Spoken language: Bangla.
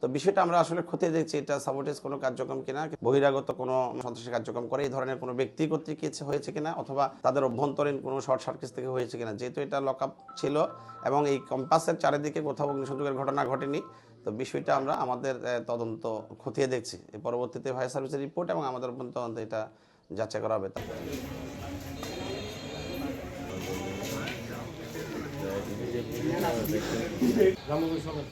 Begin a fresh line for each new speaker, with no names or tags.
তো বিষয়টা আমরা আসলে খতিয়ে দেখছি, এটা সাবোটেজ কোনো কার্যক্রম কিনা বহিরাগত কোনো সন্ত্রাসী কার্যক্রম করে এই ধরনের কোনো ব্যক্তি কর্তৃক হয়েছে কিনা, অথবা তাদের অভ্যন্তরীণ কোনো শর্ট সার্কিট থেকে হয়েছে কিনা, যেহেতু এটা লক ছিল এবং এই কম্পাসের চারিদিকে কোথাও অগ্নিসংযোগের ঘটনা ঘটেনি, তো বিষয়টা আমরা আমাদের তদন্ত খতিয়ে দেখছি। পরবর্তীতে ফায়ার সার্ভিসের রিপোর্ট এবং আমাদের তদন্ত এটা যাচাই করা হবে।
সদর।